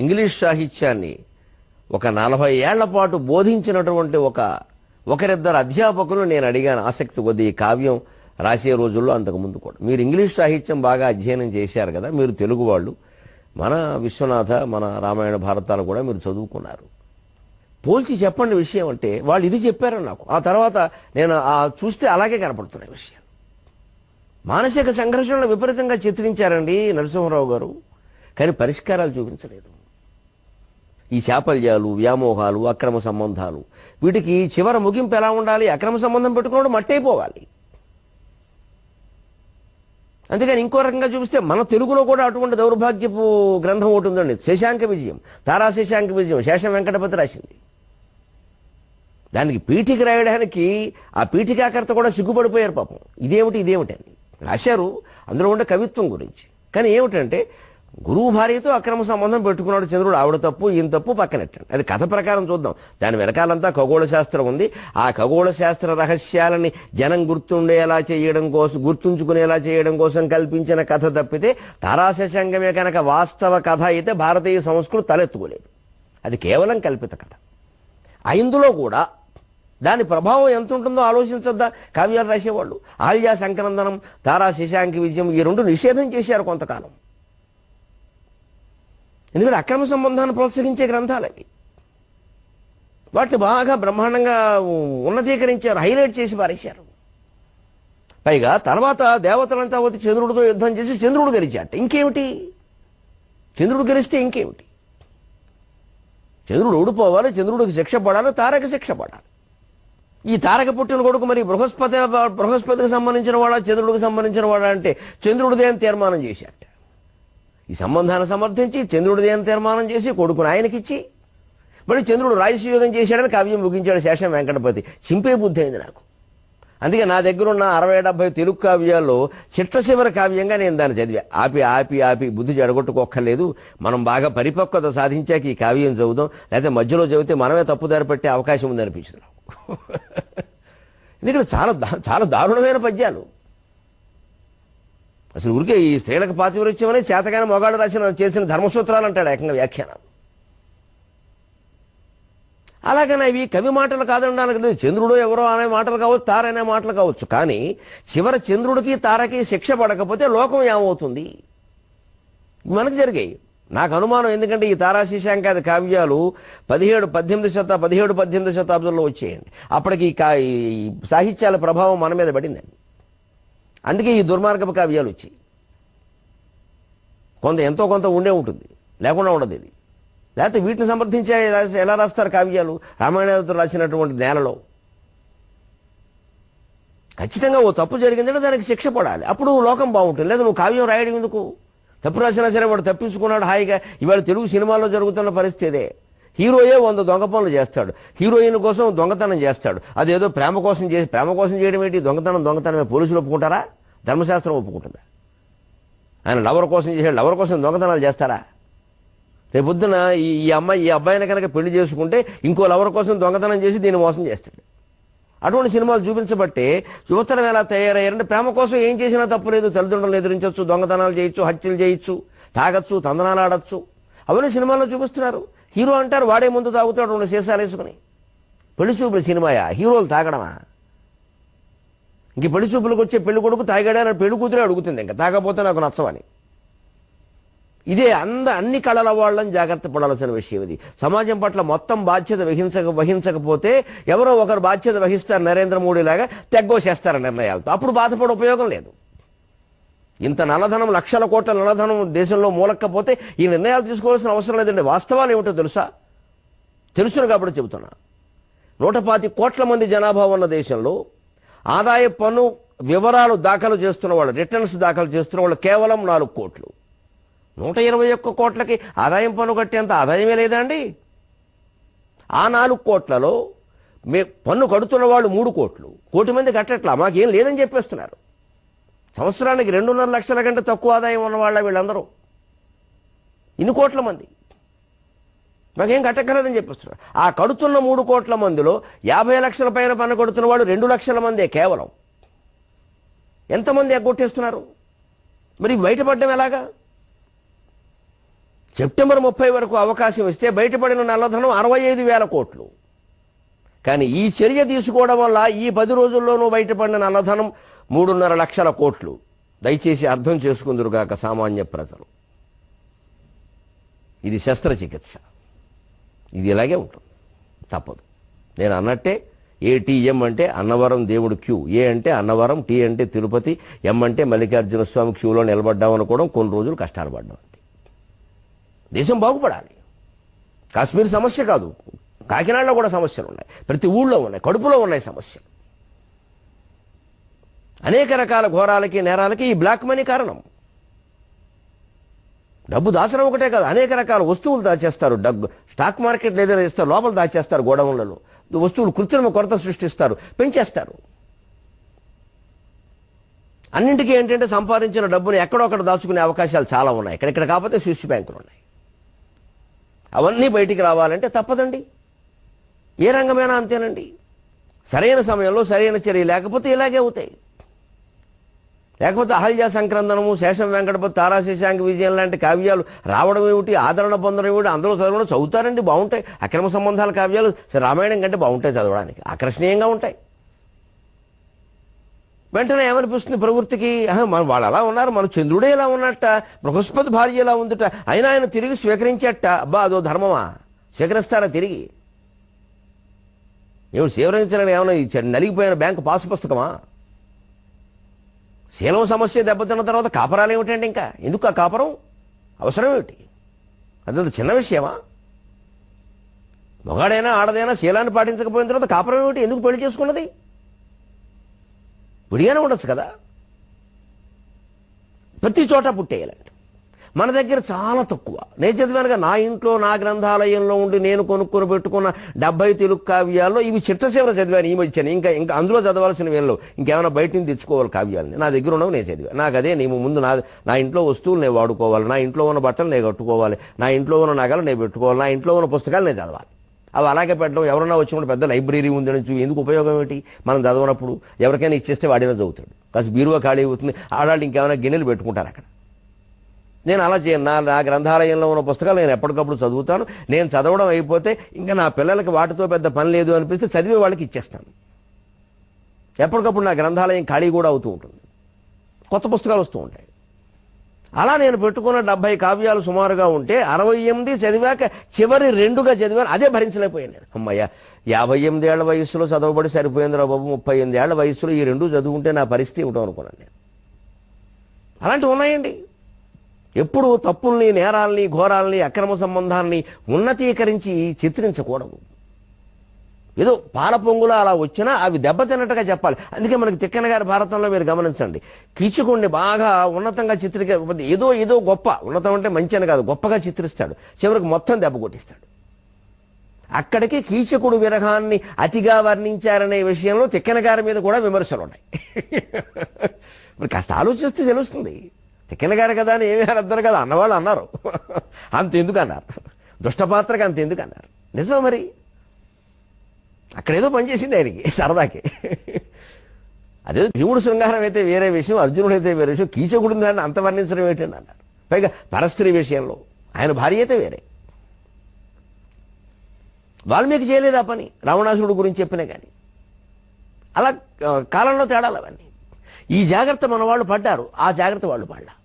English సాహిత్యాన్ని ఒక నలభై ఏళ్ళ పాటు బోధించినటువంటి ఒక ఒకరిద్దరు అధ్యాపకులు నేను అడిగాను ఆసక్తి కొద్ది ఈ కావ్యం రాసే రోజుల్లో అంతకుముందు కూడా. మీరు ఇంగ్లీష్ సాహిత్యం బాగా అధ్యయనం చేశారు కదా మీరు తెలుగు వాళ్ళు. మన విశ్వనాథ మన రామాయణ భారతాలు కూడా మీరు చదువుకున్నారు. పోల్చి చెప్పండి విషయం అంటే వాళ్ళు ఇది చెప్పారని నాకు. ఆ తర్వాత నేను ఆ చూస్తే అలాగే కనపడుతున్నాయి విషయాలు. మానసిక సంఘర్షణలు విపరీతంగా చిత్రించారండి నరసింహరావు గారు కానీ పరిష్కారాలు చూపించలేదు. ఈ చాపల్యాలు వ్యామోహాలు అక్రమ సంబంధాలు. వీటికి చివర ముగింపు ఎలా ఉండాలి? అక్రమ సంబంధం పెట్టుకున్నప్పుడు మట్టయిపోవాలి. అంతేగాని ఇంకో రకంగా చూపిస్తే మన తెలుగులో కూడా అటువంటి దౌర్భాగ్యపు గ్రంథం ఒకటి ఉందండి. శశాంక విజయం. తారా శశాంక విజయం. శేషం వెంకటపతి రాసింది. దానికి పీఠికి రాయడానికి ఆ పీఠికాకర్త కూడా సిగ్గుపడిపోయారు పాపం. ఇదేమిటి ఇదేమిటి అని. రాశారు. అందులో ఉండే కవిత్వం గురించి. కానీ ఏమిటంటే గురువు భార్యతో అక్రమ సంబంధం పెట్టుకున్నాడు చంద్రుడు. ఆవిడ తప్పు ఈయన తప్పు పక్కనెట్టండి అది కథ ప్రకారం చూద్దాం. దాని వెనకాలంతా ఖగోళ శాస్త్రం ఉంది. ఆ ఖగోళ శాస్త్ర రహస్యాలని జనం గుర్తుండేలా చేయడం కోసం గుర్తుంచుకునేలా చేయడం కోసం కల్పించిన కథ తప్పితే తారాశశాంగమే కనుక వాస్తవ కథ అయితే భారతీయ సంస్కృతి తలెత్తుకోలేదు. అది కేవలం కల్పిత కథ. ఇందులో కూడా దాని ప్రభావం ఎంత ఉంటుందో ఆలోచించొద్దా? కావ్యాలు రాసేవాళ్ళు. ఆల్యా సంక్రందనం తారా శశాంకి విజయం ఈ రెండు నిషేధం చేశారు కొంతకాలం. ఎందుకంటే అక్రమ సంబంధాన్ని ప్రోత్సహించే గ్రంథాలు అవి. వాటిని బాగా బ్రహ్మాండంగా ఉన్నతీకరించారు హైలైట్ చేసి పారేశారు. పైగా తర్వాత దేవతలంతా వచ్చి చంద్రుడితో యుద్ధం చేసి చంద్రుడు గెలిచాట ఇంకేమిటి? చంద్రుడు గెలిస్తే ఇంకేమిటి? చంద్రుడు ఓడిపోవాలి చంద్రుడికి శిక్ష పడాలి తారక శిక్ష పడాలి. ఈ తారక పుట్టిన కొడుకు మరి బృహస్పతి బృహస్పతికి సంబంధించిన వాడా చంద్రుడికి సంబంధించిన వాడా అంటే చంద్రుడిదే అని తీర్మానం చేశారు. ఈ సంబంధాన్ని సమర్థించి చంద్రుడు దేని తీర్మానం చేసి కొడుకును ఆయనకిచ్చి మళ్ళీ చంద్రుడు రాజసుయోగం చేశాడని కావ్యం ముగించాడు శేషం వెంకటపతి. చింపే బుద్ధి అయింది నాకు. అందుకే నా దగ్గర ఉన్న అరవై డెబ్బై తెలుగు కావ్యాల్లో చిట్టశివర కావ్యంగా నేను దాన్ని చదివా. ఆపి ఆపి ఆపి బుద్ధి జడగొట్టుకోక్కర్లేదు. మనం బాగా పరిపక్వత సాధించాక ఈ కావ్యం చదువుదాం. లేకపోతే మధ్యలో చదివితే మనమే తప్పుదారి పెట్టే అవకాశం ఉందనిపించింది నాకు. ఎందుకంటే చాలా చాలా దారుణమైన పద్యాలు. అసలు ఊరికే ఈ స్త్రీలకు పాతివృత్యమని చేతగానే మొగాడు రాసిన చేసిన ధర్మసూత్రాలు అంటాడు ఏకంగా వ్యాఖ్యానాలు అలాగనే ఇవి కవి మాటలు కాదనడానికి లేదు. చంద్రుడు ఎవరో అనే మాటలు కావచ్చు తార అనే మాటలు కావచ్చు. కానీ చివర చంద్రుడికి తారకి శిక్ష పడకపోతే లోకం ఏమవుతుంది? మనకు జరిగాయి. నాకు అనుమానం ఎందుకంటే ఈ తారాశీశాంకాది కావ్యాలు పదిహేడు పద్దెనిమిది శత పదిహేడు పద్దెనిమిది శతాబ్దంలో వచ్చేయండి. అప్పటికి కా- ఈ సాహిత్యాల ప్రభావం మన మీద పడిందండి. అందుకే ఈ దుర్మార్గపు కావ్యాలు వచ్చాయి. కొంత ఎంతో కొంత ఉండే ఉంటుంది లేకుండా ఉండదు ఇది. లేకపోతే వీటిని సమర్థించే రాసి- ఎలా రాస్తారు కావ్యాలు? రామాయణతో రాసినటువంటి నేలలో. ఖచ్చితంగా ఓ తప్పు జరిగిందంటే దానికి శిక్ష పడాలి. అప్పుడు లోకం బాగుంటుంది. లేదా నువ్వు కావ్యం రాయడం ఎందుకు? తప్పు రాసినా సరే వాడు తప్పించుకున్నాడు హాయిగా. ఇవాళ తెలుగు సినిమాల్లో జరుగుతున్న పరిస్థితి హీరోయే వంద దొంగ పనులు చేస్తాడు. హీరోయిన్ కోసం దొంగతనం చేస్తాడు. అదేదో ప్రేమ కోసం చేసి ప్రేమ కోసం చేయడం ఏంటి? దొంగతనం దొంగతనమే. పోలీసులు ఒప్పుకుంటారా? ధర్మశాస్త్రం ఒప్పుకుంటుందా. ఆయన లవర్ కోసం చేసే లవర్ కోసం దొంగతనాలు చేస్తారా? రేపొద్దున ఈ ఈ అమ్మాయి ఈ అబ్బాయిని కనుక పెళ్ళి చేసుకుంటే ఇంకో లవర్ కోసం దొంగతనం చేసి దీన్ని మోసం చేస్తాడు. అటువంటి సినిమాలు చూపించబట్టే యువతరం ఎలా తయారయ్యారంటే ప్రేమ కోసం ఏం చేసినా తప్పు లేదు. తల్లిదండ్రులను ఎదిరించవచ్చు దొంగతనాలు చేయొచ్చు హత్యలు చేయొచ్చు తాగొచ్చు తందనాలు ఆడొచ్చు. అవన్నీ సినిమాల్లో చూపిస్తున్నారు. హీరో అంటారు వాడే ముందు తాగుతాడు రెండు సీసాలు వేసుకుని. పెళ్ళి చూపుల సినిమాయా? హీరోలు తాగడమా? ఇంక పెళ్ళి చూపులకు వచ్చే పెళ్ళి కొడుకు తాగాడని పెళ్ళి కూతురే అడుగుతుంది ఇంకా తాగకపోతే నాకు నచ్చవని. ఇదే అంద అన్ని కళల వాళ్ళని జాగ్రత్త పడాల్సిన విషయం ఇది. సమాజం పట్ల మొత్తం బాధ్యత వహించక వహించకపోతే ఎవరో ఒకరు బాధ్యత వహిస్తారు నరేంద్ర మోడీ లాగా తెగ్గోసేస్తారు నిర్ణయాలతో. అప్పుడు బాధపడే ఉపయోగం లేదు. ఇంత నల్లధనం లక్షల కోట్ల నల్లధనం దేశంలో మూలక్కపోతే ఈ నిర్ణయాలు తీసుకోవాల్సిన అవసరం లేదండి. వాస్తవాలు ఏమిటో తెలుసా? తెలుసును కాబట్టి చెబుతున్నా. నూట పాతి కోట్ల మంది జనాభా ఉన్న దేశంలో ఆదాయ పన్ను వివరాలు దాఖలు చేస్తున్న వాళ్ళు రిటర్న్స్ దాఖలు చేస్తున్న వాళ్ళు కేవలం నాలుగు కోట్లు. నూట ఇరవై ఒక్క కోట్లకి ఆదాయం పన్ను కట్టేంత ఆదాయమే లేదండి ఆ నాలుగు కోట్లలో మే పన్ను కడుతున్న వాళ్ళు మూడు కోట్లు. కోటి మంది కట్టట్లా? మాకేం లేదని చెప్పేస్తున్నారు. సంవత్సరానికి రెండున్నర లక్షల కంటే తక్కువ ఆదాయం ఉన్నవాళ్ళ వీళ్ళందరూ. ఇన్ని కోట్ల మంది. మాకేం కట్టక్కర్లేదని చెప్పిస్తున్నారు ఆ కడుతున్న మూడు కోట్ల మందిలో యాభై లక్షల పైన పన్ను కడుతున్న వాడు రెండు లక్షల మందే కేవలం. ఎంతమంది ఎగ్గొట్టేస్తున్నారు? మరి బయటపడడం ఎలాగా? సెప్టెంబర్ ముప్పై వరకు అవకాశం ఇస్తే బయటపడిన నల్లధనం అరవై ఐదు వేల కోట్లు. కానీ ఈ చర్య తీసుకోవడం వల్ల ఈ పది రోజుల్లోనూ బయటపడిన నల్లధనం మూడున్నర లక్షల కోట్లు. దయచేసి అర్థం చేసుకుందరుగాక సామాన్య ప్రజలు. ఇది శస్త్రచికిత్స. ఇది ఇలాగే ఉంటుంది. తప్పదు. నేను అన్నట్టే ఏటీఎం అంటే అన్నవరం దేవుడు క్యూ. ఏ అంటే అన్నవరం టీ అంటే తిరుపతి ఎం అంటే మల్లికార్జున స్వామి క్యూలో నిలబడ్డాం అనుకోవడం కొన్ని రోజులు కష్టాలు పడ్డాం అంతే. దేశం బాగుపడాలి. కాశ్మీర్ సమస్య కాదు. కాకినాడలో కూడా సమస్యలు ఉన్నాయి. ప్రతి ఊళ్ళో ఉన్నాయి. కడుపులో ఉన్నాయి సమస్యలు. అనేక రకాల ఘోరాలకి నేరాలకి ఈ బ్లాక్ మనీ కారణం. డబ్బు దాచడం ఒకటే కాదు అనేక రకాల వస్తువులు దాచేస్తారు. డబ్బు స్టాక్ మార్కెట్ ఏదైనా ఇస్తారు లోపల దాచేస్తారు గోడౌన్లలో. వస్తువులు కృత్రిమ కొరత సృష్టిస్తారు పెంచేస్తారు. అన్నింటికీ ఏంటంటే సంపాదించిన డబ్బుని ఎక్కడొక్కడ దాచుకునే అవకాశాలు చాలా ఉన్నాయి. ఎక్కడెక్కడ కాకపోతే స్విస్ బ్యాంకులు ఉన్నాయి. అవన్నీ బయటికి రావాలంటే తప్పదండి. ఏ రంగమైనా అంతేనండి. సరైన సమయంలో సరైన చర్య లేకపోతే ఇలాగే అవుతాయి. లేకపోతే అహల్య సంక్రందనము శేషం వెంకటపతి తారాశేషాంక విజయం లాంటి కావ్యాలు రావడం ఏమిటి? ఆదరణ పొందడం ఏమిటి? అందులో చదవడం చదువుతారండి బాగుంటాయి. అక్రమ సంబంధాల కావ్యాలు రామాయణం కంటే బాగుంటాయి చదవడానికి. ఆకర్షణీయంగా ఉంటాయి. వెంటనే ఏమనిపిస్తుంది ప్రవృత్తికి? మన వాళ్ళు అలా ఉన్నారు మన చంద్రుడే ఇలా ఉన్నట్ట బృహస్పతి భార్య ఇలా ఉందట అయినా ఆయన తిరిగి స్వీకరించేట. అబ్బా అదో ధర్మమా? స్వీకరిస్తారా తిరిగి? ఏమి స్వీకరించాలని ఏమైనా నలిగిపోయిన బ్యాంకు పాసు పుస్తకమా? శీలం సమస్య దెబ్బతిన్న తర్వాత కాపరాలు ఏమిటండి ఇంకా? ఎందుకు ఆ కాపరం? అవసరం ఏమిటి? అదంత చిన్న విషయమా? మొగాడైనా ఆడదైనా శీలాన్ని పాటించకపోయిన తర్వాత కాపరం ఏమిటి? ఎందుకు పెళ్ళి చేసుకున్నది? విడిగానే ఉండొచ్చు కదా? ప్రతి చోట పుట్టేయాలండి. మన దగ్గర చాలా తక్కువ. నేను చదివానుగా నా ఇంట్లో నా గ్రంథాలయంలో ఉండి నేను కొనుక్కొని పెట్టుకున్న డెబ్బై తెలుగు కావ్యాల్లో ఇవి చిట్టసేవలు చదివాను ఈ మధ్యన. ఇంకా ఇంకా అందులో చదవాల్సిన వేళ్ళు ఇంకేమైనా బయట నుంచి తెచ్చుకోవాలి కావ్యాలని. నా దగ్గర ఉన్నవి నేను చదివాను నాకు అదే నేను ముందు నా నా ఇంట్లో వస్తువులు నేను వాడుకోవాలి. నా ఇంట్లో ఉన్న బట్టలు నేను కట్టుకోవాలి. నా ఇంట్లో ఉన్న నగలు నేను పెట్టుకోవాలి. నా ఇంట్లో ఉన్న పుస్తకాలు నేను చదవాలి. అవి అలాగే పెట్టడం ఎవరన్నా వచ్చినప్పుడు పెద్ద లైబ్రరీ ఉందని చూ ఎందుకు ఉపయోగం ఏంటి మనం చదవనప్పుడు ఎవరికైనా ఇచ్చేస్తే వాడినా చదువుతాడు. కాస్త బీరువా ఖాళీ అవుతుంది. ఆడాళ్ళు ఇంకేమైనా గిన్నెలు పెట్టుకుంటారు అక్కడ. నేను అలా చేయను నా నా గ్రంథాలయంలో ఉన్న పుస్తకాలు నేను ఎప్పటికప్పుడు చదువుతాను. నేను చదవడం అయిపోతే ఇంకా నా పిల్లలకి వాటితో పెద్ద పని లేదు అనిపిస్తే చదివే వాళ్ళకి ఇచ్చేస్తాను. ఎప్పటికప్పుడు నా గ్రంథాలయం ఖాళీ కూడా అవుతూ ఉంటుంది. కొత్త పుస్తకాలు వస్తూ ఉంటాయి. అలా నేను పెట్టుకున్న డెబ్బై కావ్యాలు సుమారుగా ఉంటే అరవై ఎనిమిది చదివాక చివరి రెండుగా చదివాను. అదే భరించలేకపోయాను నేను. అమ్మయ్య యాభై ఎనిమిది ఏళ్ళ వయసులో చదవబడి సరిపోయిందిరా బాబు. ముప్పై ఎనిమిది ఏళ్ళ వయసులో ఈ రెండు చదువుకుంటే నా పరిస్థితి ఏమిటో అనుకున్నాను నేను. అలాంటివి ఉన్నాయండి. ఎప్పుడు తప్పుల్ని నేరాల్ని ఘోరాల్ని అక్రమ సంబంధాల్ని ఉన్నతీకరించి చిత్రించకూడదు. ఏదో పాల పొంగులా అలా వచ్చినా అవి దెబ్బతిన్నట్టుగా చెప్పాలి. అందుకే మనకి తిక్కన గారి భారతంలో మీరు గమనించండి. కీచుకుణ్ణి బాగా ఉన్నతంగా చిత్రీక ఏదో ఏదో గొప్ప. ఉన్నతం అంటే మంచి అని కాదు గొప్పగా చిత్రిస్తాడు. చివరికి మొత్తం దెబ్బ కొట్టిస్తాడు. అక్కడికి కీచకుడు విరహాన్ని అతిగా వర్ణించారనే విషయంలో తిక్కన గారి మీద కూడా విమర్శలు ఉన్నాయి మరి కాస్త ఆలోచిస్తే తెలుస్తుంది. తిక్కన గారు కదా అని ఏమీ అనద్దరు కదా అన్నవాళ్ళు అన్నారు. అంతెందుకు అన్నారు దుష్టపాత్రకి అంతెందుకు అన్నారు నిజమే మరి? అక్కడేదో పనిచేసింది ఆయనకి సరదాకి. అదే భీముడు శృంగారం అయితే వేరే విషయం అర్జునుడు అయితే వేరే విషయం కీచకుడు దాన్ని అంత వర్ణించడం ఏంటండి అన్నారు. పైగా పరస్త్రీ విషయంలో ఆయన భార్య అయితే వేరే. వాల్మీకి చేయలేదు ఆ పని రావణాసురుడు గురించి చెప్పినా కానీ. అలా కాలంలో తేడాలు అవన్నీ. ఈ జాగ్రత్త మన వాళ్ళు పడ్డారు ఆ జాగ్రత్త వాళ్ళు పడ్డారు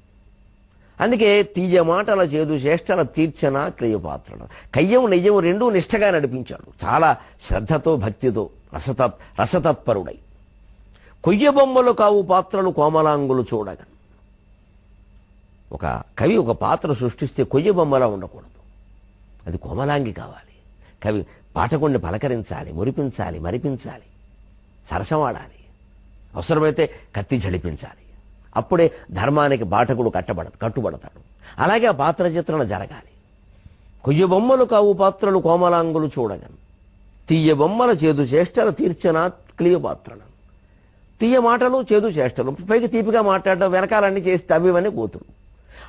అందుకే తీయ మాటల చేదు చేష్టల తీర్చన క్రియపాత్రన కయ్యం నెయ్యం రెండూ నిష్ఠగా నడిపించాడు. చాలా శ్రద్ధతో భక్తితో రసతత్ రసతత్పరుడై. కొయ్య బొమ్మలు కావు పాత్రలు కోమలాంగులు చూడగా. ఒక కవి ఒక పాత్ర సృష్టిస్తే కొయ్య బొమ్మలా ఉండకూడదు. అది కోమలాంగి కావాలి. కవి పాఠకుణ్ణి పలకరించాలి మురిపించాలి మరిపించాలి సరసమాడాలి. అవసరమైతే కత్తి జడిపించాలి అప్పుడే ధర్మానికి బాటకుడు కట్టబడ కట్టుబడతాడు. అలాగే ఆ పాత్ర చిత్రణ జరగాలి. కొయ్య బొమ్మలు కావు పాత్రలు కోమలాంగులు చూడగను తీయ బొమ్మల చేదు చేష్టలు తీర్చన క్లియ పాత్రలను తీయ మాటలు చేదు చేష్టలు. పైకి తీపిగా మాట్లాడడం వెనకాలన్నీ చేసి తవ్వివన్నీ కూతురు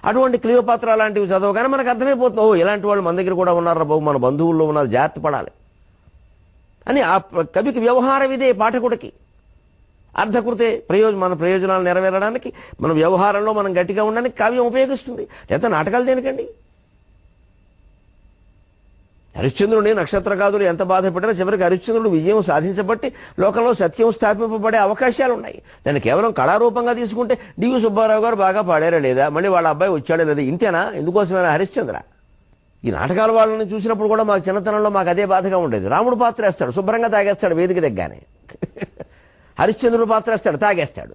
అటువంటి క్లియోపాత్ర లాంటివి చదవగానే మనకు అర్థమైపోతుంది. ఓ ఇలాంటి వాళ్ళు మన దగ్గర కూడా ఉన్నారా బాబు? మన బంధువుల్లో ఉన్నారు. జాగ్రత్త పడాలి. అని ఆ కవికి వ్యవహారం ఇదే పాఠకుడికి. అర్థకృతే ప్రయోజనం మన ప్రయోజనాలు నెరవేరడానికి మన వ్యవహారంలో మనం గట్టిగా ఉండడానికి కావ్యం ఉపయోగిస్తుంది. లేదా నాటకాలు దేనికండి? హరిశ్చంద్రుని నక్షత్రకాదులు ఎంత బాధపడినా చివరికి హరిశ్చంద్రుడు విజయం సాధించబట్టి లోకంలో సత్యం స్థాపింపబడే అవకాశాలు ఉన్నాయి దాన్ని కేవలం కళారూపంగా తీసుకుంటే డివి సుబ్బారావు గారు బాగా పాడారా లేదా? మళ్ళీ వాళ్ళ అబ్బాయి వచ్చాడా లేదా? ఇంతేనా? ఎందుకోసమైనా హరిశ్చంద్ర? ఈ నాటకాల వాళ్ళని చూసినప్పుడు కూడా మాకు చిన్నతనంలో మాకు అదే బాధగా ఉండేది. రాముడు పాత్ర వేస్తాడు శుభ్రంగా తాగేస్తాడు వేదిక దగ్గరనే. హరిశ్చంద్రుడు పాత్ర వేస్తాడు తాగేస్తాడు.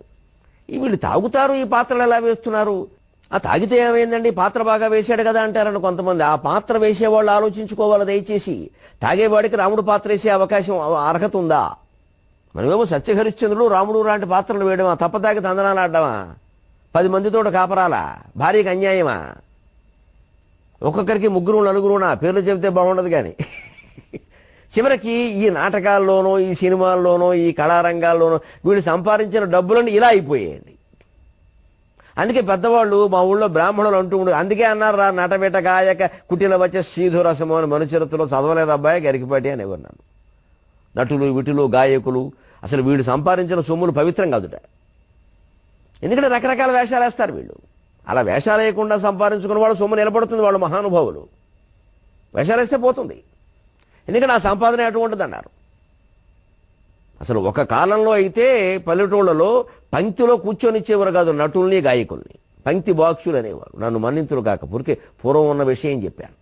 వీళ్ళు తాగుతారు ఈ పాత్రలు ఎలా వేస్తున్నారు? ఆ తాగితే ఏమైందండి? పాత్ర బాగా వేశాడు కదా అంటారని కొంతమంది. ఆ పాత్ర వేసేవాళ్ళు ఆలోచించుకోవాలి దయచేసి. తాగేవాడికి రాముడు పాత్ర వేసే అవకాశం అర్హత ఉందా? మనమేమో సత్యహరిశ్చంద్రుడు రాముడు లాంటి పాత్రలు వేయడమా? తప్పదాకి తందనాలు ఆడమా పది మందితో కాపరాలా? భార్యకి అన్యాయమా? ఒక్కొక్కరికి ముగ్గురు నలుగురునా? పేర్లు చెబితే బాగుండదు కానీ. చివరికి ఈ నాటకాల్లోనో ఈ సినిమాల్లోనో ఈ కళారంగాల్లోనో వీళ్ళు సంపాదించిన డబ్బులన్నీ ఇలా అయిపోయాయండి. అందుకే పెద్దవాళ్ళు మా ఊళ్ళో బ్రాహ్మణులు అంటూ ఉండు అందుకే అన్నారు రా నటవేట గాయక కుటిల వచ్చే శ్రీధురసము అని మనుచరిత్రలో చదవలేదు అబ్బాయి గరికిపాటి అని ఎవరినాను. నటులు విటులు గాయకులు అసలు వీళ్ళు సంపాదించిన సొమ్ములు పవిత్రం కాదుట. ఎందుకంటే రకరకాల వేషాలు వేస్తారు వీళ్ళు. అలా వేషాలు వేయకుండా సంపాదించుకున్న వాళ్ళు సొమ్ము నిలబడుతుంది వాళ్ళు మహానుభావులు. వేషాలు వేస్తే పోతుంది. ఎందుకంటే ఆ సంపాదన అటువంటిది అన్నారు అసలు ఒక కాలంలో అయితే పల్లెటూళ్ళలో పంక్తిలో కూర్చొనిచ్చేవారు కాదు నటుల్ని గాయకుల్ని. పంక్తి బాక్సులు అనేవారు. నన్ను మన్నింతులు కాక పురికే పూర్వం ఉన్న విషయం చెప్పాను.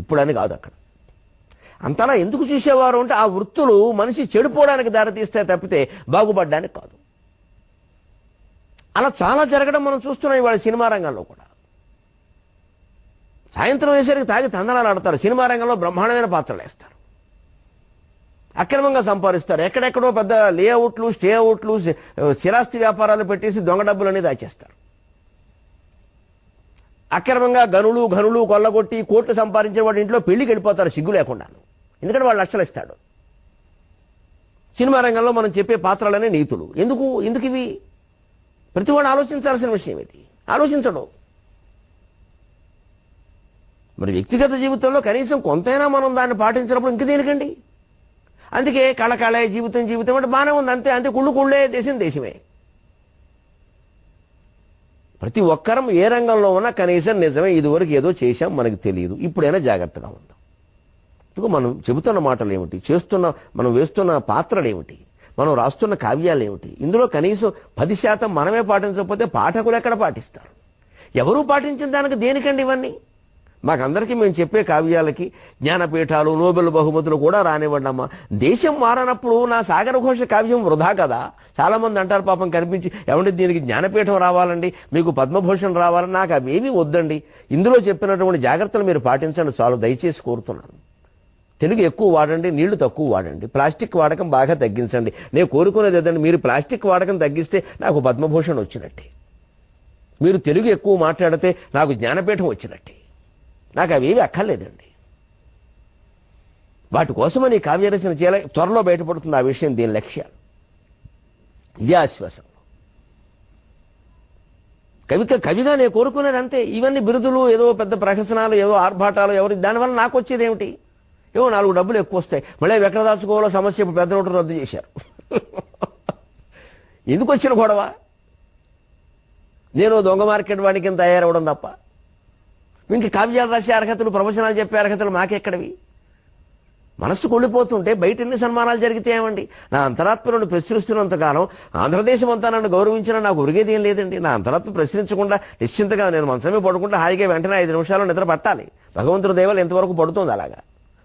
ఇప్పుడని కాదు అక్కడ. అంతలా ఎందుకు చూసేవారు అంటే ఆ వృత్తులు మనిషి చెడిపోవడానికి దారితీస్తే తప్పితే బాగుపడడానికి కాదు. అలా చాలా జరగడం మనం చూస్తున్నాం ఇవాళ సినిమా రంగంలో కూడా. సాయంత్రం వేసరికి తాగి తందనాలు ఆడతారు. సినిమా రంగంలో బ్రహ్మాండమైన పాత్రలు వేస్తారు. అక్రమంగా సంపాదిస్తారు. ఎక్కడెక్కడో పెద్ద లేఅవుట్లు స్టేఅవుట్లు స్థిరాస్తి వ్యాపారాలు పెట్టేసి దొంగ డబ్బులన్నీ దాచేస్తారు. అక్రమంగా గనులు గనులు కొల్లగొట్టి కోట్లు సంపాదించిన వాడి ఇంట్లో పెళ్ళికి వెళ్ళిపోతారు సిగ్గు లేకుండాను. ఎందుకంటే వాళ్ళు లక్షలు ఇస్తాడు. సినిమా రంగంలో మనం చెప్పే పాత్రలనే నీతులు. ఎందుకు? ఎందుకు ఇవి? ప్రతి వాడు ఆలోచించాల్సిన విషయం ఇది. ఆలోచించడం. మరి వ్యక్తిగత జీవితంలో కనీసం కొంతైనా మనం దాన్ని పాటించినప్పుడు ఇంక దేనికండి? అందుకే కళకళే జీవితం జీవితం అంటే బాగానే ఉంది. అంతే అంతే కుళ్ళు కుళ్ళే దేశం దేశమే. ప్రతి ఒక్కరం ఏ రంగంలో ఉన్నా కనీసం నిజమే ఇదివరకు ఏదో చేశాం మనకు తెలియదు. ఇప్పుడైనా జాగ్రత్తగా ఉందాం. అందుకు మనం చెబుతున్న మాటలు ఏమిటి చేస్తున్న మనం వేస్తున్న పాత్రలు ఏమిటి మనం రాస్తున్న కావ్యాలు ఏమిటి ఇందులో కనీసం పది శాతం మనమే పాటించకపోతే పాఠకులు ఎక్కడ పాటిస్తారు? ఎవరూ పాటించిన దానికి దేనికండి ఇవన్నీ? మాకందరికీ మేము చెప్పే కావ్యాలకి జ్ఞానపీఠాలు నోబెల్ బహుమతులు కూడా రానివ్వండమ్మా దేశం మారనప్పుడు నా సాగర ఘోష కావ్యం వృధా కదా. చాలామంది అంటారు పాపం కనిపించి ఏమంటే దీనికి జ్ఞానపీఠం రావాలండి మీకు పద్మభూషణ్ రావాలని నాకు అవేమీ వద్దండి. ఇందులో చెప్పినటువంటి జాగ్రత్తలు మీరు పాటించండి చాలు దయచేసి కోరుతున్నాను. తెలుగు ఎక్కువ వాడండి నీళ్ళు తక్కువ వాడండి ప్లాస్టిక్ వాడకం బాగా తగ్గించండి. నేను కోరుకునేది ఏదండి మీరు ప్లాస్టిక్ వాడకం తగ్గిస్తే నాకు పద్మభూషణ్ వచ్చినట్టే. మీరు తెలుగు ఎక్కువ మాట్లాడితే నాకు జ్ఞానపీఠం వచ్చినట్టే. నాకు అవేవి అక్కర్లేదండి. వాటి కోసమని కావ్యరచన చేయాలి. త్వరలో బయటపడుతుంది ఆ విషయం దీని లక్ష్యాలు. ఇదే ఆశ్వాసం కవిక కవిగా నేను కోరుకునేది అంతే. ఇవన్నీ బిరుదులు ఏదో పెద్ద ప్రహసనాలు ఏదో ఆర్భాటాలు ఎవరి దానివల్ల నాకు వచ్చేది ఏమిటి? ఏవో నాలుగు డబ్బులు ఎక్కువ వస్తాయి. మళ్ళీ ఎక్కడ దాచుకోవాలో సమస్య ఇప్పుడు పెద్ద నోటు రద్దు చేశారు. ఎందుకు వచ్చిన గొడవ? నేను దొంగ మార్కెట్ వాడి కింద తయారవడం తప్ప. ఇంకా కావ్యాలు రాసే అర్హతలు ప్రవచనాలు చెప్పే అర్హతలు మాకెక్కడవి? మనస్సు కొళ్ళిపోతుంటే బయట ఎన్ని సన్మానాలు జరిగితే ఏమండి? నా అంతరాత్మను ప్రశ్నిస్తున్నంతకాలం ఆంధ్రదేశం అంతా నన్ను గౌరవించినా నాకు ఉరిగేది ఏం లేదండి. నా అంతరాత్మ ప్రశ్నించకుండా నిశ్చింతగా నేను మనసమే పడుకుంటే హాయిగా వెంటనే ఐదు నిమిషాలు నిద్ర పట్టాలి. భగవంతుడి దేవాలు ఎంతవరకు పడుతుంది అలాగా?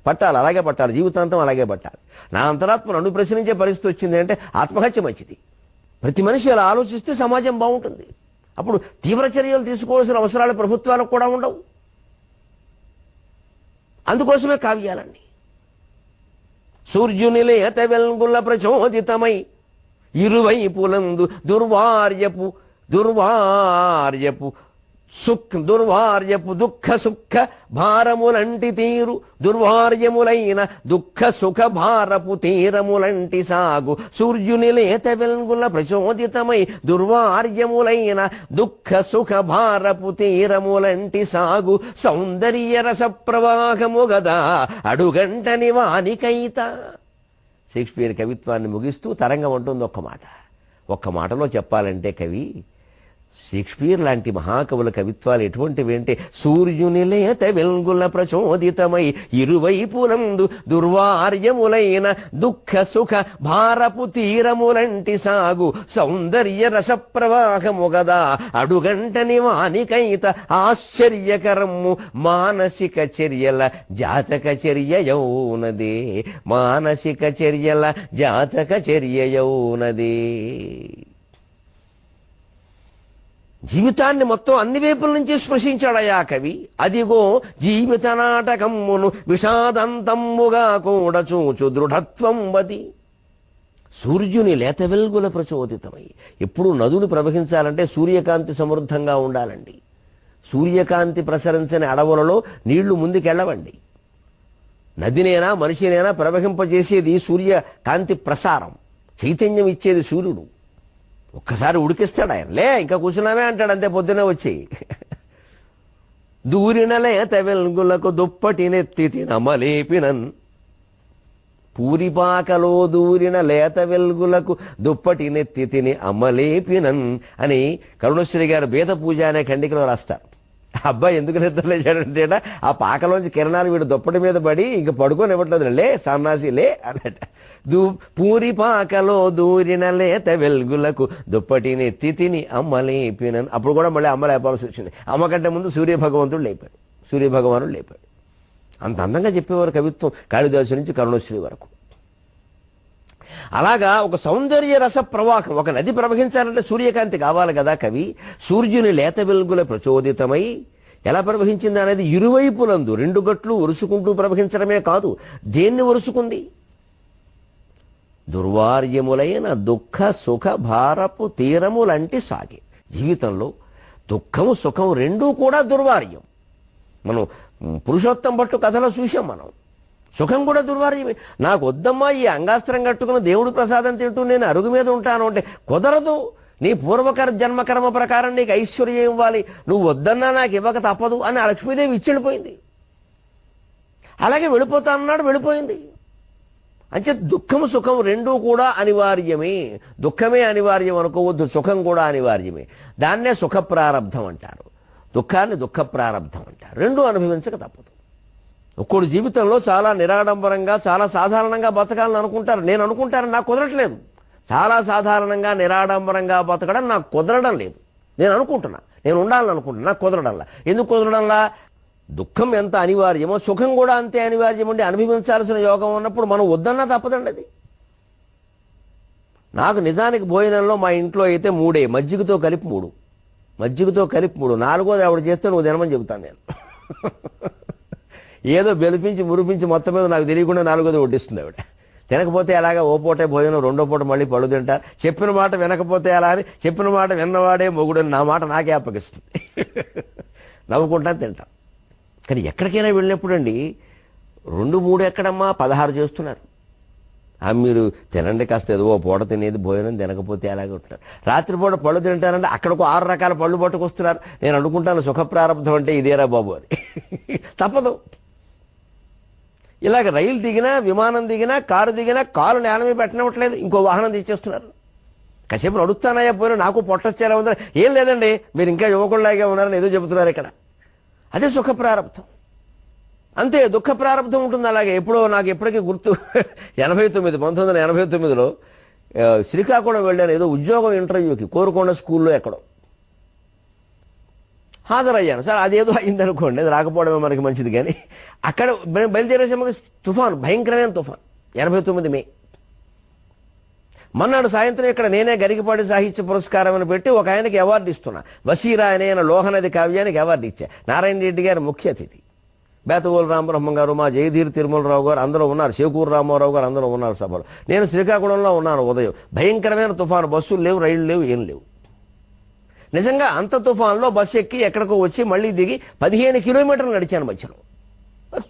పట్టాలి అలాగే పట్టాలి. జీవితాంతం అలాగే పట్టాలి. నా అంతరాత్మ నన్ను ప్రశ్నించే పరిస్థితి వచ్చింది అంటే ఆత్మహత్య మంచిది. ప్రతి మనిషి అలా ఆలోచిస్తే సమాజం బాగుంటుంది. అప్పుడు తీవ్ర చర్యలు తీసుకోవాల్సిన అవసరాలు ప్రభుత్వాలకు కూడా ఉండవు. అందుకోసమే కావ్యాలన్నీ. సూర్యుని లేత వెల్గుల ప్రచోదితమై ఇరువైపులందు దుర్వార్యపు దుర్వార్యపు సుఖ్ దుర్వార్యపు దుఃఖ సుఖ భారములంటి తీరు. దుర్వార్యములైన దుఃఖ సుఖ భారపు తీరములంటి సాగు. సూర్యుని లేత వెల్గుల ప్రచోదితమై దుర్వార్యములైన దుఃఖ సుఖ భారపు తీరములంటి సాగు. సౌందర్య రస ప్రవాహము గదా అడుగంటని వానికైత షేక్స్పియర్ కవిత్వాన్ని ముగిస్తూ తరంగం అంటుంది ఒక్క మాట. ఒక్క మాటలో చెప్పాలంటే కవి షేక్స్పియర్ లాంటి మహాకవుల కవిత్వాలు ఎటువంటివి అంటే సూర్యుని లేత వెల్గుల ప్రచోదితమై ఇరువైపులందు దుర్వార్యములైన దుఃఖ సుఖ భారపు తీరములంటి సాగు సౌందర్య రస ప్రవాహము గదా అడుగంటని వానికైత ఆశ్చర్యకరము మానసిక చర్యల జాతక చర్యయౌనదే. మానసిక చర్యల జాతక చర్యయౌనదే. జీవితాన్ని మొత్తం అన్ని వైపుల నుంచి స్పృశించాడయా కవి? అదిగో జీవిత నాటకమ్మును విషాదంతమ్ముగా కూడా చూచు దృఢత్వం వది. సూర్యుని లేత వెలుగుల ప్రచోదితమై. ఎప్పుడు నదులు ప్రవహించాలంటే సూర్యకాంతి సమృద్ధంగా ఉండాలండి. సూర్యకాంతి ప్రసరించని అడవులలో నీళ్ళు ముందుకెళ్ళవండి. నదినైనా మనిషినైనా ప్రవహింపజేసేది సూర్యకాంతి ప్రసారం. చైతన్యం ఇచ్చేది సూర్యుడు. ఒక్కసారి ఉడికిస్తాడు ఆయన లే ఇంకా కూర్చున్నామే అంటాడు అంతే పొద్దునే వచ్చి. దూరిన లేత వెలుగులకు దుప్పటి నెత్తి తినమలేపినన్. పూరిపాకలో దూరిన లేత వెలుగులకు దుప్పటి నెత్తి తిని అమలేపినన్ అని కరుణశ్రీ గారు బేద పూజ అనే ఖండికలో రాస్తారు. అబ్బాయి ఎందుకు నిద్రలేచాడంటే ఆ పాకలోంచి కిరణాలు వీడు దుప్పటి మీద పడి ఇంక పడుకొని ఇవ్వట్లేదు. లే సన్నాసి లే అన్నట దూ పూరి పాకలో దూరిన లేత వెలుగులకు దుప్పటిని తితిని అమ్మ లేపిన అప్పుడు కూడా మళ్ళీ అమ్మ లేపాల్సి వచ్చింది. అమ్మ కంటే ముందు సూర్య భగవంతుడు లేపాడు. సూర్య భగవానుడు లేపాడు. అంత అందంగా చెప్పేవారు కవిత్వం కాళిదాసు నుంచి కరుణశ్రీ వరకు. అలాగా ఒక సౌందర్య రస ప్రవాహం ఒక నది ప్రవహించాలంటే సూర్యకాంతి కావాలి కదా కవి. సూర్యుని లేత వెలుగుల ప్రచోదితమై ఎలా ప్రవహించింది అనేది ఇరువైపులందు రెండు గట్లు ఒరుసుకుంటూ ప్రవహించడమే కాదు దేన్ని ఒరుసుకుంది? దుర్వార్యములైన దుఃఖ సుఖ భారపు తీరములంటి సాగి. జీవితంలో దుఃఖము సుఖం రెండూ కూడా దుర్వార్యం. మనం పురుషోత్తం పట్టు కథలో చూసాం మనం. సుఖం కూడా దుర్వార్యమే నాకు వద్దమ్మా ఈ అంగాస్త్రం కట్టుకుని దేవుడు ప్రసాదం తింటూ నేను అరుగు మీద ఉంటాను అంటే కుదరదు. నీ పూర్వకర జన్మకర్మ ప్రకారం నీకు ఐశ్వర్యం ఇవ్వాలి. నువ్వు వద్దన్నా నాకు ఇవ్వక తప్పదు అని ఆ లక్ష్మీదేవి ఇచ్చెళ్ళిపోయింది. అలాగే వెళ్ళిపోతానన్నాడు వెళ్ళిపోయింది. అంచే దుఃఖం సుఖం రెండూ కూడా అనివార్యమే. దుఃఖమే అనివార్యం అనుకోవద్దు సుఖం కూడా అనివార్యమే. దాన్నే సుఖ ప్రారంధం అంటారు. దుఃఖాన్ని దుఃఖ ప్రారంధం అంటారు. రెండూ అనుభవించక తప్పదు. ఒక్కడు జీవితంలో చాలా నిరాడంబరంగా చాలా సాధారణంగా బతకాలని అనుకుంటారు. నేను అనుకుంటాను నాకు కుదరట్లేదు. చాలా సాధారణంగా నిరాడంబరంగా బతకడం నాకు కుదరడం లేదు. నేను అనుకుంటున్నా. నేను ఉండాలని అనుకుంటున్నా. నాకు కుదరడంలా. ఎందుకు కుదరడంలా? దుఃఖం ఎంత అనివార్యమో సుఖం కూడా అంతే అనివార్యం ఉండి అనుభవించాల్సిన యోగం ఉన్నప్పుడు మనం వద్దన్నా తప్పదండి అది. నాకు నిజానికి భోజనంలో మా ఇంట్లో అయితే మూడే మజ్జిగతో కలిపి మూడు. మజ్జిగతో కలిపి మూడు. నాలుగోది ఆవిడ చేస్తే నువ్వు తినమని చెబుతాను నేను. ఏదో బెలిపించి మురిపించి మొత్తం మీద నాకు తెలియకుండా నాలుగోది వడ్డిస్తుంది ఆవిడ. తినకపోతే ఎలాగా ఓ పూటే భోజనం రెండో పూట మళ్ళీ పళ్ళు తింటారు చెప్పిన మాట వినకపోతే ఎలా అని చెప్పిన మాట విన్నవాడే మొగుడని నా మాట నాకే అప్పగిస్తుంది. నవ్వుకుంటా తింటాం. కానీ ఎక్కడికైనా వెళ్ళినప్పుడు అండి రెండు మూడు ఎక్కడమ్మా పదహారు చేస్తున్నారు. మీరు తినండి కాస్త ఏదో ఓ పూట తినేది భోజనం తినకపోతే అలాగే ఉంటున్నారు. రాత్రిపూట పళ్ళు తింటారంటే అక్కడికి ఆరు రకాల పళ్ళు పట్టుకొస్తున్నారు. నేను అనుకుంటాను సుఖ ప్రారంభం అంటే ఇదేరా బాబు అని. తప్పదు. ఇలాగ రైలు దిగినా విమానం దిగినా కారు దిగినా కాలు నేల మీద పెట్టనివ్వట్లేదు. ఇంకో వాహనం తెచ్చేస్తున్నారు కాసేపు నడుస్తానయ్యా పోయినా నాకు పొట్టొచ్చేలా ఉందని ఏం లేదండి మీరు ఇంకా యువకుల్లాగే ఉన్నారని ఏదో చెబుతున్నారు ఇక్కడ. అదే సుఖ ప్రారంభం. అంతే దుఃఖ ప్రారంభం ఉంటుంది అలాగే. ఎప్పుడో నాకు ఎప్పటికీ గుర్తు. ఎనభై తొమ్మిది పంతొమ్మిది వందల ఎనభై తొమ్మిదిలో శ్రీకాకుళం వెళ్ళాను. ఏదో ఉద్యోగం ఇంటర్వ్యూకి కోరుకొండ స్కూల్లో ఎక్కడో. హాజరయ్యాను. సార్ అదేదో అయింది అనుకోండి అది రాకపోవడమే మనకి మంచిది కానీ అక్కడ మేము బయలుదేరే సమయంలో తుఫాన్ భయంకరమైన తుఫాన్. ఎనభై తొమ్మిది మే. మన్నాడు సాయంత్రం ఇక్కడ నేనే గరికపాటి సాహిత్య పురస్కారం అని పెట్టి ఒక ఆయనకి అవార్డు ఇస్తున్నా. వసీరా అనే ఆయన లోహనది కావ్యానికి అవార్డు ఇచ్చా. నారాయణ రెడ్డి గారు ముఖ్య అతిథి. బేతవోలు రామబ్రహ్మం గారు మా జయధీర్ తిరుమలరావు గారు అందరూ ఉన్నారు. శివకూరు రామారావు గారు అందరూ ఉన్నారు సభలో. నేను శ్రీకాకుళంలో ఉన్నాను ఉదయం. భయంకరమైన తుఫాను బస్సులు లేవు రైళ్ళు లేవు ఏం లేవు. నిజంగా అంత తుఫాన్లో బస్సు ఎక్కి ఎక్కడికో వచ్చి మళ్ళీ దిగి పదిహేను కిలోమీటర్లు నడిచాను మధ్యలో.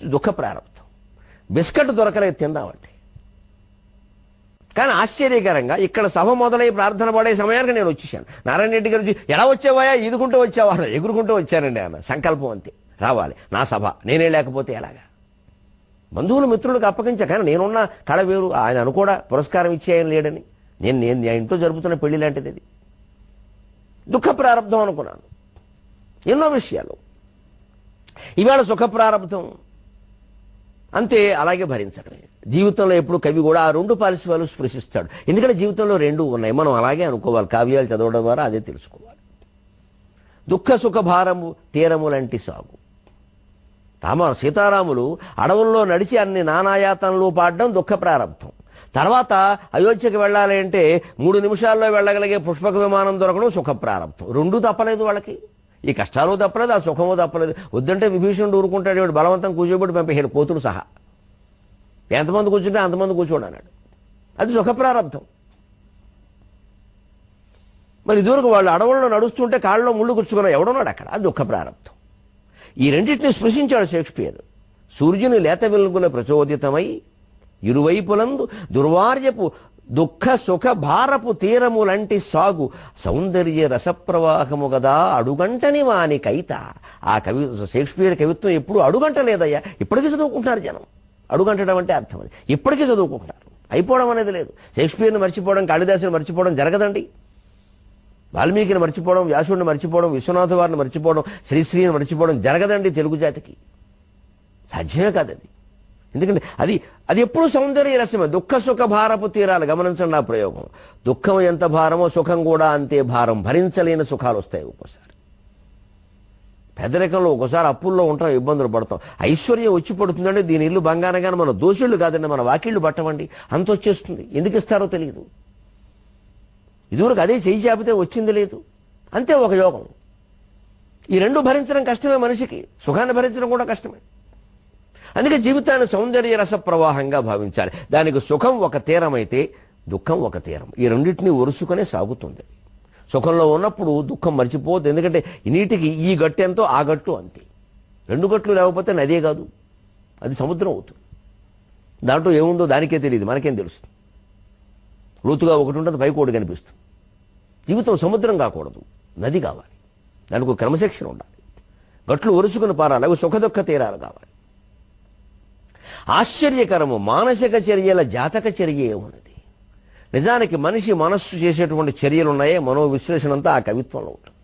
దుఃఖ ప్రారంభం. బిస్కెట్ దొరకలేదు తిందామంటే. కానీ ఆశ్చర్యకరంగా ఇక్కడ సభ మొదలై ప్రార్థన పడే సమయానికి నేను వచ్చేసాను. నారాయణ రెడ్డి గారు ఎలా వచ్చావాయా ఎదుకుంటూ వచ్చావా? ఎగురుకుంటూ వచ్చానండి ఆయన సంకల్పం అంతే. రావాలి. నా సభ. నేనే లేకపోతే ఎలాగా? బంధువులు మిత్రులకు అప్పగించా. కానీ నేనున్న కళ వేరు ఆయన అనుకోడా పురస్కారం ఇచ్చే ఆయన లేడని. నేను నేను ఇంట్లో జరుపుతున్న పెళ్ళి లాంటిది అది. దుఃఖ ప్రారంధం అనుకున్నాను. ఎన్నో విషయాలు. ఇవాళ సుఖ ప్రారంధం అంతే అలాగే భరించడమే. జీవితంలో ఎప్పుడు కవి కూడా ఆ రెండు పాలిసివాలు స్పృశిస్తాడు. ఎందుకంటే జీవితంలో రెండు ఉన్నాయి. మనం అలాగే అనుకోవాలి. కావ్యాలు చదవడం ద్వారా అదే తెలుసుకోవాలి. దుఃఖ సుఖ భారము తీరము లాంటి సాగు. రామ సీతారాములు అడవుల్లో నడిచి అన్ని నానాయాతనలు పాడడం దుఃఖ ప్రారంభం తర్వాత అయోధ్యకి వెళ్ళాలి అంటే మూడు నిమిషాల్లో వెళ్ళగలిగే పుష్పక విమానం దొరకడం సుఖ ప్రారంభం రెండూ తప్పలేదు వాళ్ళకి. ఈ కష్టాలు తప్పలేదు ఆ సుఖము తప్పలేదు. వద్దంటే విభీషణుడు ఊరుకుంటాడు వాడు బలవంతం కూర్చోబెట్టి పంపేశాడు కోతులు సహా. ఎంతమంది కూర్చుంటే అంతమంది కూర్చోడు అన్నాడు. అది సుఖ ప్రారంభం మరి ఇదివరకు వాళ్ళు అడవుల్లో నడుస్తుంటే కాళ్ళలో ముళ్ళు గుచ్చుకున్న ఎవడున్నాడు అక్కడ? అది దుఃఖ ప్రారంభం ఈ రెండింటిని స్పృశించాడు షేక్స్పియర్. సూర్యుని లేత వెలుగుల ప్రచోదితమై ఇరువైపులందు దుర్వార్యపు దుఃఖ సుఖ భారపు తీరములంటి సాగు సౌందర్య రసప్రవాహము గదా అడుగంటని వాని కైత. ఆ కవి షేక్స్పియర్ కవిత్వం ఎప్పుడు అడుగంటలేదయ్యా. ఇప్పటికీ చదువుకుంటున్నారు జనం. అడుగంటడం అంటే అర్థం అది. ఇప్పటికీ చదువుకుంటున్నారు. అయిపోవడం అనేది లేదు. షేక్స్పియర్ని మర్చిపోవడం కాళిదాసుని మర్చిపోవడం జరగదండి. వాల్మీకిని మర్చిపోవడం వ్యాసుడిని మర్చిపోవడం విశ్వనాథ వారిని మర్చిపోవడం శ్రీశ్రీని మర్చిపోవడం జరగదండి తెలుగు జాతికి. సాధ్యమే కాదు అది ఎందుకంటే అది అది ఎప్పుడు సౌందర్య రసమే. దుఃఖ సుఖ భారపు తీరాలు. గమనించండి ఆ ప్రయోగం. దుఃఖం ఎంత భారమో సుఖం కూడా అంతే భారం. భరించలేని సుఖాలు వస్తాయి ఒక్కోసారి. పేదరికంలో ఒక్కోసారి అప్పుల్లో ఉంటాం ఇబ్బందులు పడతాం. ఐశ్వర్యం వచ్చి పడుతుందంటే దీని ఇల్లు బంగారంగానే మన దోషుళ్ళు కాదండి మన వాకిళ్ళు పట్టవండి. అంత వచ్చేస్తుంది. ఎందుకు ఇస్తారో తెలియదు. ఇదివరకు అదే చేయి చాపితే వచ్చింది లేదు. అంతే ఒక యోగం. ఈ రెండు భరించడం కష్టమే మనిషికి. సుఖాన్ని భరించడం కూడా కష్టమే. అందుకే జీవితాన్ని సౌందర్య రస ప్రవాహంగా భావించాలి. దానికి సుఖం ఒక తీరమైతే దుఃఖం ఒక తీరం. ఈ రెండింటినీ ఒరుసుకునే సాగుతుంది. సుఖంలో ఉన్నప్పుడు దుఃఖం మర్చిపోవద్దు. ఎందుకంటే నీటికి ఈ గట్టు ఎంతో ఆ గట్టు అంతే. రెండు గట్లు లేకపోతే నదే కాదు. అది సముద్రం అవుతుంది. దాంట్లో ఏముందో దానికే తెలియదు. మనకేం తెలుస్తుంది? లోతుగా ఒకటి ఉంటుంది పైకి ఒకటి కనిపిస్తుంది. జీవితం సముద్రం కాకూడదు. నది కావాలి. దానికి క్రమశిక్షణ ఉండాలి. గట్లు ఒరుసుకుని పారాలి. అవి సుఖదుఖ తీరాలు కావాలి. ఆశ్చర్యకరము. మానసిక చర్యల జాతక చర్య ఉన్నది. నిజానికి మనిషి మనస్సు చేసేటువంటి చర్యలు ఉన్నాయే మనో విశ్లేషణ అంతా ఆ కవిత్వంలో ఉంటుంది.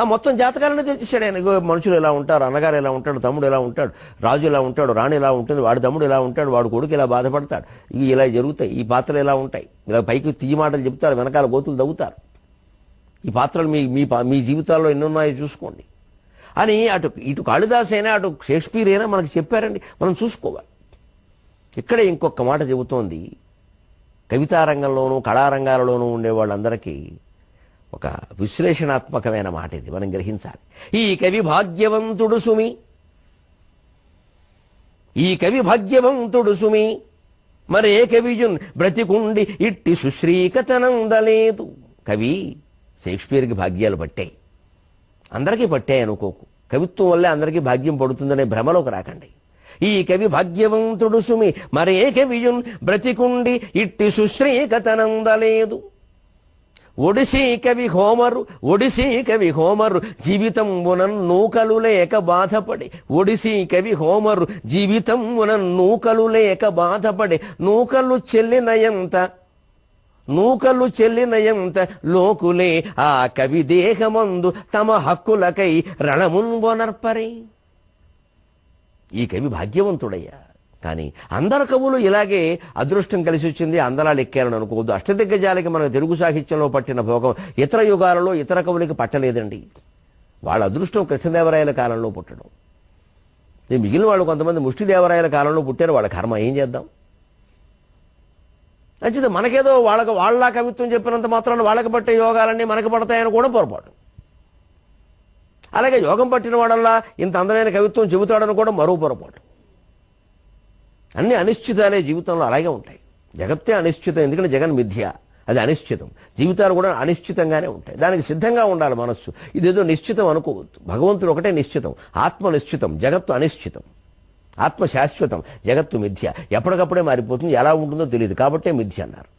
ఆ మొత్తం జాతకాలను తెలిసాడు ఆయన. మనుషులు ఎలా ఉంటారు? అన్నగారు ఎలా ఉంటాడు? తమ్ముడు ఎలా ఉంటాడు? రాజు ఎలా ఉంటాడు? రాణి ఎలా ఉంటుంది? వాడి తమ్ముడు ఎలా ఉంటాడు? వాడు కొడుకు ఇలా బాధపడతాడు? ఇవి ఇలా జరుగుతాయి. ఈ పాత్రలు ఎలా ఉంటాయి? ఇలా పైకి తీయ మాటలు చెప్తారు వెనకాల గోతులు దవ్వుతారు ఈ పాత్రలు మీ మీ పా- మీ జీవితాల్లో ఎన్ని ఉన్నాయో చూసుకోండి. అని అటు ఇటు కాళిదాస్ అయినా అటు షేక్స్పియర్ అయినా మనకు చెప్పారండి. మనం చూసుకోవాలి. ఇక్కడే ఇంకొక మాట చెబుతోంది. కవితారంగంలోనూ కళారంగాలలోనూ ఉండే వాళ్ళందరికీ ఒక విశ్లేషణాత్మకమైన మాట ఇది. మనం గ్రహించాలి. ఈ కవి భాగ్యవంతుడు సుమి. ఈ కవి భాగ్యవంతుడు సుమి. మరే కవియున్ బ్రతికుండి ఇట్టి సుశ్రీకతనందలేదు. కవి షేక్స్పియర్కి భాగ్యాలు పట్టాయి. అందరికీ పట్టాయి అనుకోకు. కవిత్వం వల్లే అందరికీ భాగ్యం పడుతుందనే భ్రమలోకి రాకండి. ఈ కవి భాగ్యవంతుడు సుమి మరే కవియున్ బ్రతికుండి ఇట్టి సుశ్రీకతనందలేదు? ఒడిసి కవి హోమరు ఒడిసి కవి హోమరు జీవితం నూకలు లేక బాధపడి. ఒడిసి కవి హోమరు జీవితం నూకలు లేక బాధపడి. నూకలు చెల్లినయంత నూకలు చెల్లినయంత లోకులే ఆ కవి దేహమందు తమ హక్కులకై రణమున్వనర్పరే ఈ కవి భాగ్యవంతుడయ్యా. కానీ అందరు కవులు ఇలాగే అదృష్టం కలిసి వచ్చింది అందరాలు ఎక్కారని అనుకోవద్దు. అష్టదిగ్గజాలకి మన తెలుగు సాహిత్యంలో పట్టిన భోగం ఇతర యుగాలలో ఇతర కవులకి పట్టలేదండి. వాళ్ళ అదృష్టం కృష్ణదేవరాయల కాలంలో పుట్టడం. ఈ మిగిలిన వాళ్ళు కొంతమంది ముష్టిదేవరాయల కాలంలో పుట్టారు వాళ్ళ కర్మ ఏం చేద్దాం? మంచిది మనకేదో వాళ్ళకి వాళ్ళ కవిత్వం చెప్పినంత మాత్రాన వాళ్ళకి పట్టే యోగాలన్నీ మనకి పడతాయని కూడా పొరపాటు. అలాగే యోగం పట్టిన వాడల్లా ఇంత అందమైన కవిత్వం చెబుతాడని కూడా మరో పొరపాటు. అన్ని అనిశ్చితాలే జీవితంలో అలాగే ఉంటాయి. జగత్తే అనిశ్చితం ఎందుకంటే జగన్ మిథ్య. అది అనిశ్చితం. జీవితాలు కూడా అనిశ్చితంగానే ఉంటాయి. దానికి సిద్ధంగా ఉండాలి మనస్సు. ఇదేదో నిశ్చితం అనుకోవద్దు. భగవంతుడు ఒకటే నిశ్చితం. ఆత్మ నిశ్చితం జగత్తు అనిశ్చితం. ఆత్మ శాశ్వతం జగత్తు మిథ్య. ఎప్పటికప్పుడే మారిపోతుంది. ఎలా ఉంటుందో తెలియదు. కాబట్టే మిథ్య అన్నారు.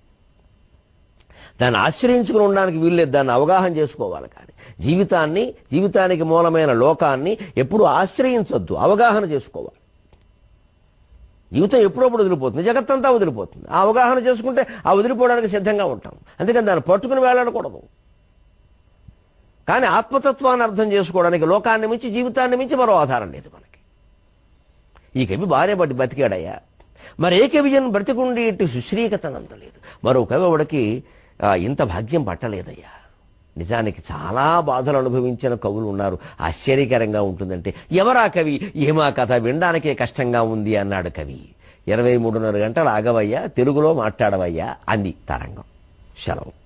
దాన్ని ఆశ్రయించుకుని ఉండడానికి వీల్లేదు. దాన్ని అవగాహన చేసుకోవాలి కానీ. జీవితాన్ని జీవితానికి మూలమైన లోకాన్ని ఎప్పుడు ఆశ్రయించొద్దు అవగాహన చేసుకోవాలి. జీవితం ఎప్పుడప్పుడు వదిలిపోతుంది జగత్తంతా వదిలిపోతుంది. ఆ అవగాహన చేసుకుంటే ఆ వదిలిపోవడానికి సిద్ధంగా ఉంటాం. అందుకని దాన్ని పట్టుకుని వేలాడకూడదు కానీ ఆత్మతత్వాన్ని అర్థం చేసుకోవడానికి లోకాన్ని మించి జీవితాన్ని మించి మరో ఆధారం లేదు మనకి. ఈ కవి భార్య బట్టి బతికాడయ్యా. మరి ఏ కవిజన్ బ్రతికుండి ఇటు సుశ్రీకతనంత లేదు? మరో కవి వాడికి ఇంత భాగ్యం పట్టలేదయ్యా. నిజానికి చాలా బాధలు అనుభవించిన కవులు ఉన్నారు. ఆశ్చర్యకరంగా ఉంటుందంటే ఎవరా కవి? ఏమా కథ? వినడానికే కష్టంగా ఉంది అన్నాడు కవి. ఇరవై మూడున్నర గంటలు ఆగవయ్యా తెలుగులో మాట్లాడవయ్యా అంది తరంగం. సెలవు.